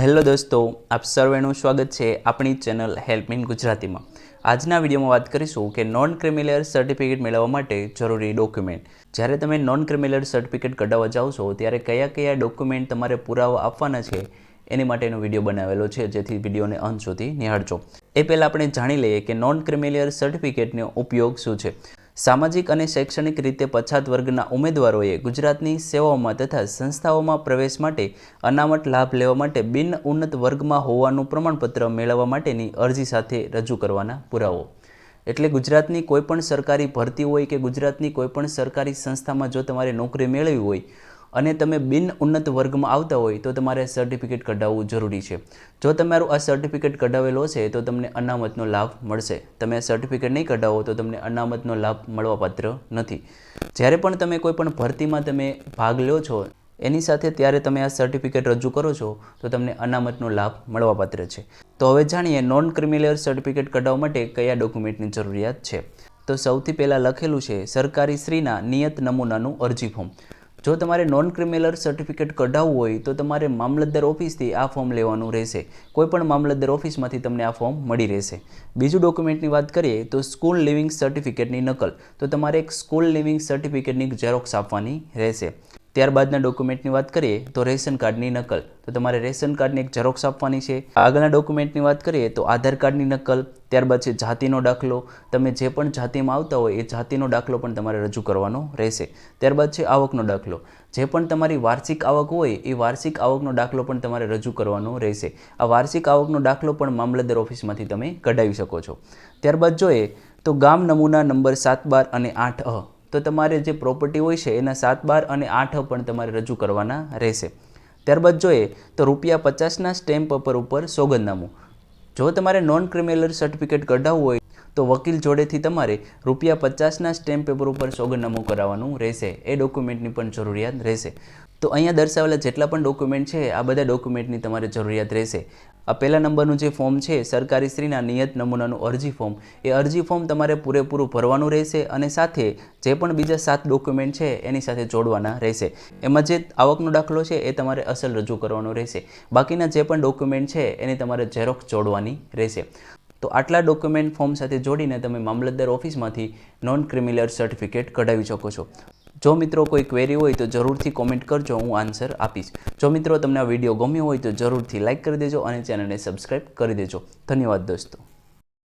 Hello દોસ્તો, આપ સર્વેનું સ્વાગત છે આપણી ચેનલ હેલ્પ ઇન ગુજરાતીમાં. આજના વિડીયોમાં વાત કરીશું કે નોન ક્રિમિલિયર સર્ટિફિકેટ મેળવવા માટે જરૂરી ડોક્યુમેન્ટ જ્યારે તમે નોન ક્રિમિલિયર સર્ટિફિકેટ કઢાવવા જાઓ છો, ત્યારે કયા કયા ડોક્યુમેન્ટ તમારે પુરાવા આપવાના છે, એની માટેનો વીડિયો બનાવેલો છે, જેથી વિડીયોને અંત સુધી નિહાળજો. એ પહેલાં આપણે જાણી લઈએ કે નોન ક્રિમિલિયર સર્ટિફિકેટનો ઉપયોગ શું છે. સામાજિક અને શૈક્ષણિક રીતે પછાત વર્ગના ઉમેદવારોએ ગુજરાતની સેવાઓમાં તથા સંસ્થાઓમાં પ્રવેશ માટે અનામત લાભ લેવા માટે બિન ઉન્નત વર્ગમાં હોવાનું પ્રમાણપત્ર મેળવવા માટેની અરજી સાથે રજૂ કરવાના પુરાવો. એટલે ગુજરાતની કોઈપણ સરકારી ભરતી હોય કે ગુજરાતની કોઈપણ સરકારી સંસ્થામાં જો તમારે નોકરી મેળવી હોય અને તમે બિન ઉન્નત વર્ગમાં આવતા હોય તો તમારે સર્ટિફિકેટ કઢાવવું જરૂરી છે. જો તમારું આ સર્ટિફિકેટ કઢાવેલો છે, તો તમને અનામતનો લાભ મળશે. તમે સર્ટિફિકેટ નહીં કઢાવો, તો તમને અનામતનો લાભ મળવાપાત્ર નથી. જ્યારે પણ તમે કોઈ પણ ભરતીમાં તમે ભાગ લો છો, એની સાથે ત્યારે તમે આ સર્ટિફિકેટ રજૂ કરો છો, તો તમને અનામતનો લાભ મળવાપાત્ર છે. તો હવે જાણીએ નોન ક્રિમિનલ સર્ટિફિકેટ કઢાવવા માટે કયા ડોક્યુમેન્ટની જરૂરિયાત છે. તો સૌથી પહેલાં લખેલું છે, સરકારી શ્રીના નિયત નમૂનાનું અરજી ફોર્મ જો તમારે નોન ક્રિમિનલ સર્ટિફિકેટ કઢાવવું હોય, તો તમારે મામલતદાર ઓફિસથી આ ફોર્મ લેવાનું રહેશે. કોઈ પણ મામલતદાર ઓફિસમાંથી તમને આ ફોર્મ મળી રહેશે. બીજું ડોક્યુમેન્ટની વાત કરીએ, તો સ્કૂલ લિવિંગ સર્ટિફિકેટની નકલ. તો તમારે એક સ્કૂલ લિવિંગ સર્ટિફિકેટની ઝેરોક્સ આપવાની રહેશે. ત્યારબાદના ડોક્યુમેન્ટની વાત કરીએ તો રેશન કાર્ડની નકલ. તો તમારે રેશન કાર્ડની એક ઝેરોક્સ આપવાની છે. આગળના ડોક્યુમેન્ટની વાત કરીએ તો આધાર કાર્ડની નકલ, ત્યારબાદ છે જાતિનો દાખલો. તમે જે પણ જાતિમાં આવતા હોય એ જાતિનો દાખલો પણ તમારે રજૂ કરવાનો રહેશે. ત્યારબાદ છે આવકનો દાખલો. જે પણ તમારી વાર્ષિક આવક હોય એ વાર્ષિક આવકનો દાખલો પણ તમારે રજૂ કરવાનો રહેશે. આ વાર્ષિક આવકનો દાખલો પણ મામલતદાર ઓફિસમાંથી તમે કઢાવી શકો છો. ત્યારબાદ જોઈએ તો ગામ નમૂના નંબર સાત બાર અને આઠ અ. તો તમારે જે પ્રોપર્ટી હોય છે, એના સાત, બાર અને આઠ પણ તમારે રજૂ કરવાના રહેશે. ત્યારબાદ જોઈએ તો રૂપિયા પચાસના સ્ટેમ્પ પેપર ઉપર સોગંદનામું. જો તમારે નોન ક્રિમિનલ સર્ટિફિકેટ કઢાવવું હોય, તો વકીલ જોડેથી તમારે રૂપિયા પચાસના સ્ટેમ્પ પેપર ઉપર સોગંદનામું કરાવવાનું રહેશે. એ ડોક્યુમેન્ટની પણ જરૂરિયાત રહેશે. તો અહીંયા દર્શાવેલા જેટલા પણ ડોક્યુમેન્ટ છે, આ બધા ડોક્યુમેન્ટની તમારે જરૂરિયાત રહેશે. આ પહેલા નંબરનું જે ફોર્મ છે, સરકારી શ્રીના નિયત નમૂનાનું અરજી ફોર્મ એ અરજી ફોર્મ તમારે પૂરેપૂરું ભરવાનું રહેશે અને સાથે જે પણ બીજા સાત ડોક્યુમેન્ટ છે, એની સાથે જોડવાના રહેશે. એમાં જે આવકનો દાખલો છે, એ તમારે અસલ રજૂ કરવાનો રહેશે. બાકીના જે પણ ડોક્યુમેન્ટ છે, એની તમારે ઝેરોક્ષ જોડવાની રહેશે. તો આટલા ડોક્યુમેન્ટ ફોર્મ સાથે જોડીને તમે મામલતદાર ઓફિસમાંથી નોન ક્રિમિનલ સર્ટિફિકેટ કઢાવી શકો છો. જો મિત્રો કોઈ ક્વેરી હોય તો જરૂરથી કોમેન્ટ કરજો, હું આન્સર આપીશ. જો મિત્રો તમને આ વીડિયો ગમ્યો હોય તો જરૂરથી લાઇક કરી દેજો અને ચેનલને સબસ્ક્રાઈબ કરી દેજો. ધન્યવાદ દોસ્તો.